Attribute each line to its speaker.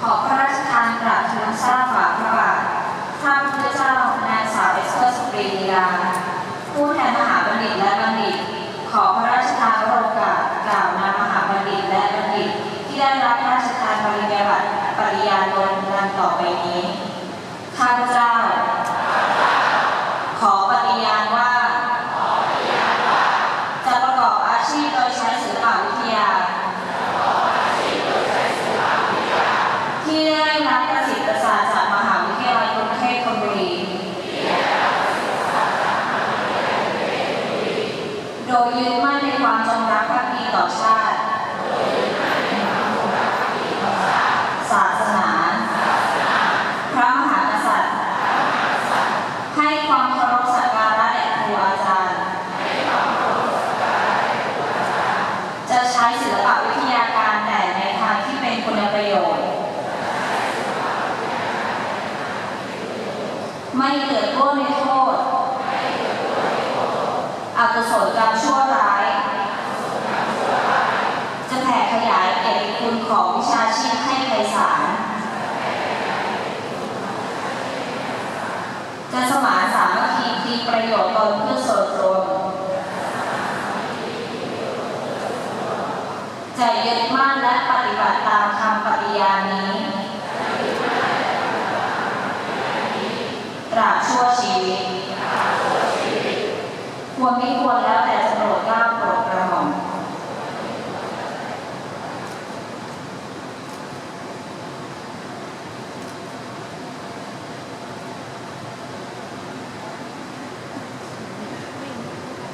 Speaker 1: ขอพระราชทานกราบทูลทราบฝ่าพระบาทข้าพระเจ้านางสาวเอสเตอร์สปรีลีลาผู้แทนมหาบัณฑิตและบัณฑิต ขอพระราชทานโรกาสกล่าวนามมหาบัณฑิตและบัณฑิต ที่ได้รับพระราชทานปริญญาบัตรปริญญาโทดังต่อไปนี้ข้าพเจ้า ขอปฏิญาณว่า จะประกอบอาชีพโดยใช้ศิลปวิทยา ที่ได้รับประสิทธิ์ประสาทจากมหาวิทยาลัยกรุงเทพธนบุรี โดยยึดมั่นในความจงรักภักดีต่อ ชาติ ศาสนา พระมหากษัตริย์ ให้ความเคารพสักการะแด่ครูอาจารย์ จะใช้ศิลปวิทยาการแต่ในทางที่เป็นคุณประโยชน์ ไม่เกิดร่วมในโทษอกุศลกรรมชั่วร้าย จะแผ่ขยายเกียรติคุณ ของวิชาชีพให้ไพศาลจะสมานสามัคคีมีประโยชน์ตนเพื่อส่วนรวมจะยึดมั่นและปฏิบัติตามคำปฏิญาณนี้ ตราบชั่วชีวิต ควรไม่ควรแล้วแต่จะ